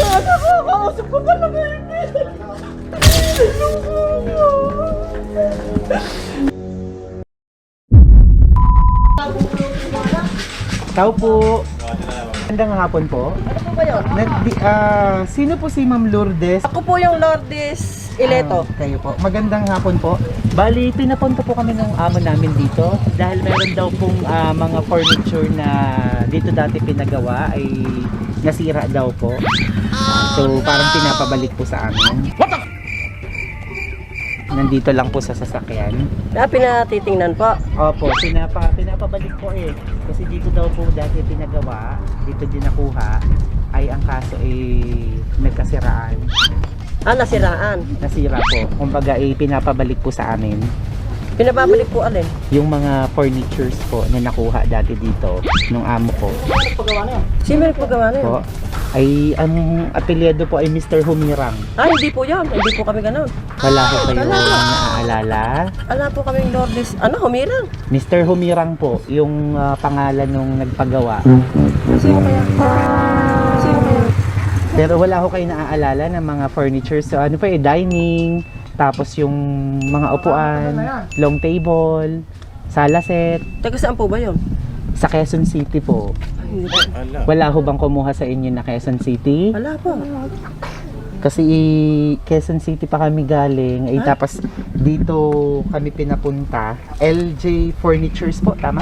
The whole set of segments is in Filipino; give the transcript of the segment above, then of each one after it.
Nakakausap ko talaga yun Tao po. Magandang hapon po. Ano po ba yun? Nagdi, ah, sino po si Ma'am Lourdes? Ako po yung Lourdes Ileto. Ah, kayo po. Magandang hapon po. Bali, pinapunta po kami ng amo namin dito dahil meron daw pong ah, mga furniture na dito dati pinagawa ay nasira daw po. So, parang pinapabalik po sa amin. Nandito lang po sa sasakyan. Na pinatitingnan po. Opo, pinapa, pinapabalik po eh. Kasi dito daw po dati pinagawa, dito din nakuha, ay ang kaso ay nagkasiraan. Ah, nasiraan. Nasira po. Kumbaga ay pinapabalik po sa amin. Pinababalik po alin. Yung mga furnitures po na nakuha dati dito nung amo ko Sino yung paggawa na yun? po ay ang apelyido po ay Mr. Humirang. Ah, hindi po yan. Hindi po kami ganun. Wala ko kayo naaalala. Ala po kaming Lourdes. Ano, humirang? Mr. Humirang po, yung ah, pangalan nung nagpagawa. Sino kaya? Pero wala ko kayo naaalala ng mga furniture. So ano pa eh, dining, tapos yung mga upuan, long table, sala set, Taga saan po ba yun? sa Quezon City po. Wala ho bang kumuha sa inyo na Quezon City? Wala po. Kasi Quezon City pa kami galing, ay tapos dito kami pinapunta. LJ Furnitures po, tama?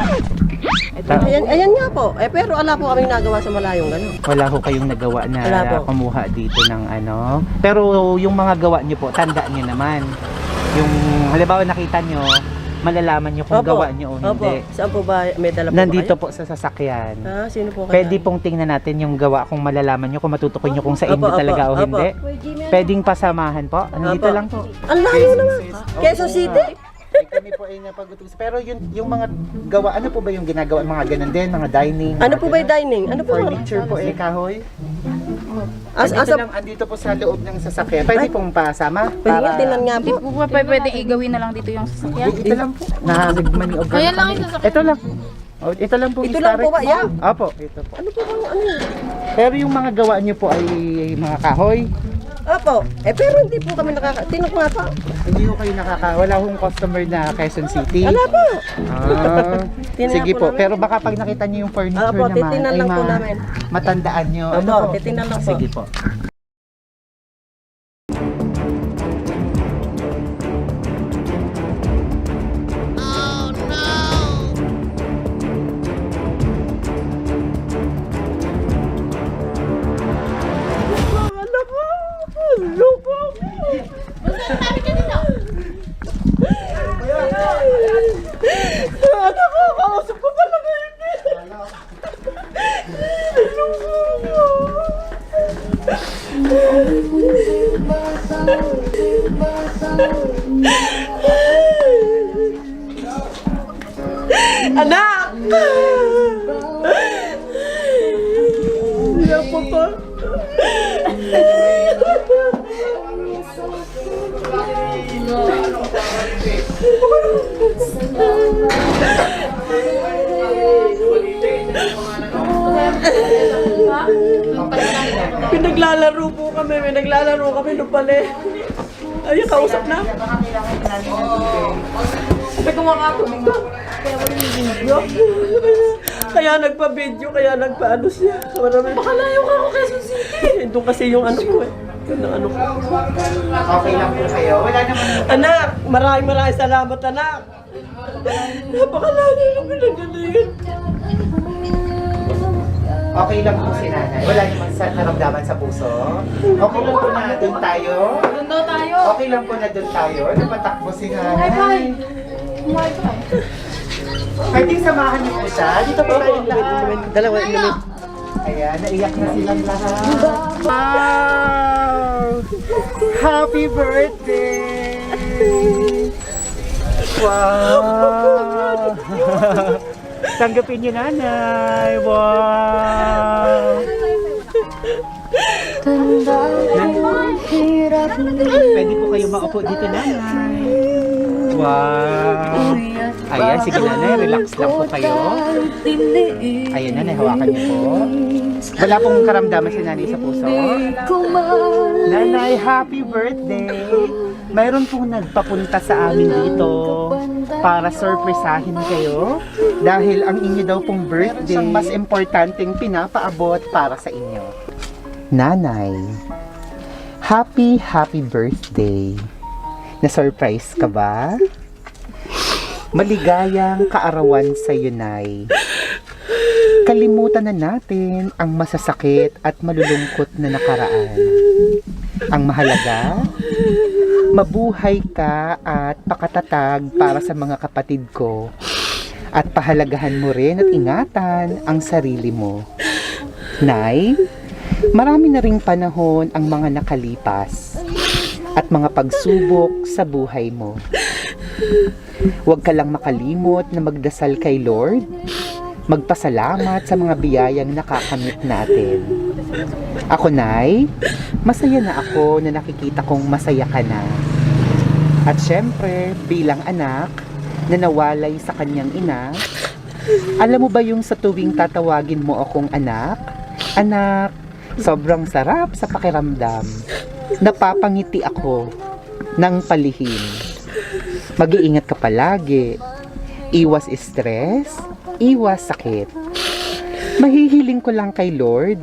Ta- Ayan, ayan nga po. Eh, pero ala po kaming nagawa sa malayong gano'n. wala ho kayong nagawa na Wala po. kumuha dito ng ano. Pero yung mga gawa nyo po, tanda nyo naman. Yung halimbawa nakita nyo, malalaman nyo kung gawa nyo o Opo. hindi. Saan po ba? May dala po Nandito ba po sa sasakyan. kayo? Ah, sino po kaya? Pwede pong tingnan natin yung gawa kung malalaman nyo, kung matutukoy nyo kung sa inyo opo, talaga o opo. hindi. Pwedeng pasamahan po. Nandito Opo. lang po. Ang layo naman. Quezon City? Ay, kami po ay napag-utos. Pero yun, yung mga gawa, ano po ba yung ginagawa? Mga ganun din, mga dining? Ano mga po ba yung dining? Ano po? Furniture po eh, kahoy. As, Andito asa, lang, andito po sa loob ng sasakyan. Pwede pong pasama. pwede nga, tinan nga Hindi po. po ba pwede igawin na lang dito yung sasakyan? Ito lang po. Nag-maniover Ayan lang yung sasakyan. Ito lang. Oh, ito lang po. Ito lang po ba? Yeah. Opo, ito po. Ano po bang ano? Pero yung mga gawa niyo po ay mga kahoy. Opo. Eh, pero hindi po kami nakaka... Ko nga po. Hindi ko kayo nakaka... Wala hong customer na Quezon City. Wala po. Ah, Tingnan sige po po. namin. Pero baka pag nakita niyo yung furniture Opo, naman, titingnan ay lang po namin. matandaan niyo. Opo, ano titingnan lang po. Sige po. Anak! Yan po pa. Pinaglalaro po kami, may naglalaro kami nung pala. Ay, kausap na. Sabi ko mga kapatid Kaya wala video. Kaya nagpa-video, kaya nagpa-ano siya. Marami. Baka layo ka ako Quezon City. Doon kasi yung ano ko eh. Yun ang ano ko. Okay lang po kayo. Wala naman Anak, maraming maraming salamat anak. Napakalayo yung pinagalingan. Okay lang po si nanay. Wala naman sa naramdaman sa puso. Okay lang po na doon tayo. Doon daw tayo. Okay lang po na doon tayo. Napatakbo si nanay. bye. Hi, bye. Pwede samahan niyo po siya. Dito po tayong lahat. Dalawa inumin. Ayan, naiyak na silang lahat. Wow! Happy birthday! Wow! Tanggapin niyo nanay. Wow! Pwede po kayo maupo dito nanay. Wow! Ayan, sige nanay, relax lang po kayo. Ayan nanay, hawakan niyo po. Wala pong karamdaman si nanay sa puso. Nanay, happy birthday! Mayroon pong nagpapunta sa amin dito para surprisahin kayo dahil ang inyo daw pong birthday ang mas importanteng pinapaabot para sa inyo. Nanay, happy happy birthday! Na-surprise ka ba? Maligayang kaarawan sa iyo, Nay. Kalimutan na natin ang masasakit at malulungkot na nakaraan. Ang mahalaga, mabuhay ka at pakatatag para sa mga kapatid ko. At pahalagahan mo rin at ingatan ang sarili mo. Nay, marami na ring panahon ang mga nakalipas at mga pagsubok sa buhay mo. Huwag ka lang makalimot na magdasal kay Lord. Magpasalamat sa mga biyayang nakakamit natin. Ako, Nay, masaya na ako na nakikita kong masaya ka na. At syempre, bilang anak na nawalay sa kanyang ina, alam mo ba yung sa tuwing tatawagin mo akong anak? Anak, sobrang sarap sa pakiramdam. Napapangiti ako ng palihim. Mag-iingat ka palagi. Iwas stress, iwas sakit. Mahihiling ko lang kay Lord.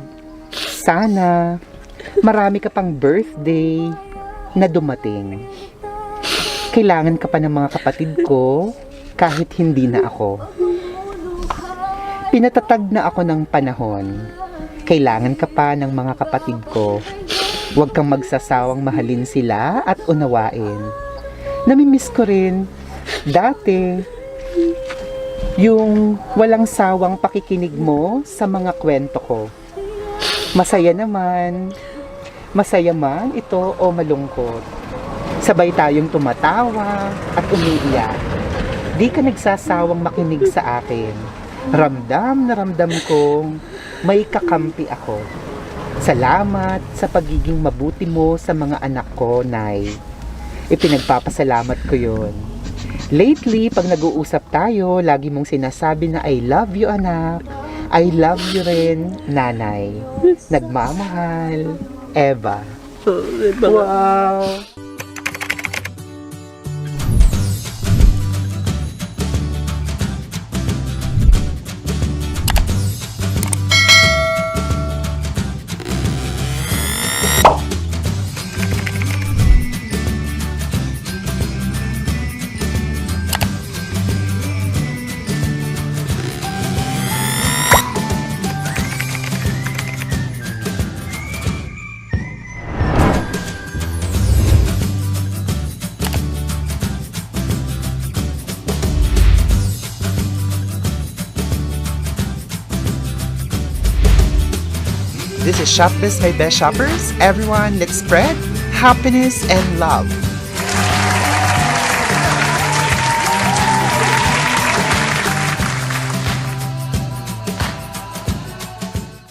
Sana marami ka pang birthday na dumating. Kailangan ka pa ng mga kapatid ko kahit hindi na ako. Pinatatag na ako ng panahon. Kailangan ka pa ng mga kapatid ko. Huwag kang magsasawang mahalin sila at unawain. Namimiss ko rin dati yung walang sawang pakikinig mo sa mga kwento ko. Masaya naman, masaya man ito o malungkot. Sabay tayong tumatawa at umiiyak. Di ka nagsasawang makinig sa akin. Ramdam na ramdam kong may kakampi ako. Salamat sa pagiging mabuti mo sa mga anak ko, Nay. Ipinagpapasalamat ko yon. Lately, pag nag-uusap tayo, lagi mong sinasabi na I love you, anak. I love you rin, nanay. Nagmamahal, Eva. Oh? Wow! This is Shop Biz by Best Shoppers. Everyone, let's spread happiness and love.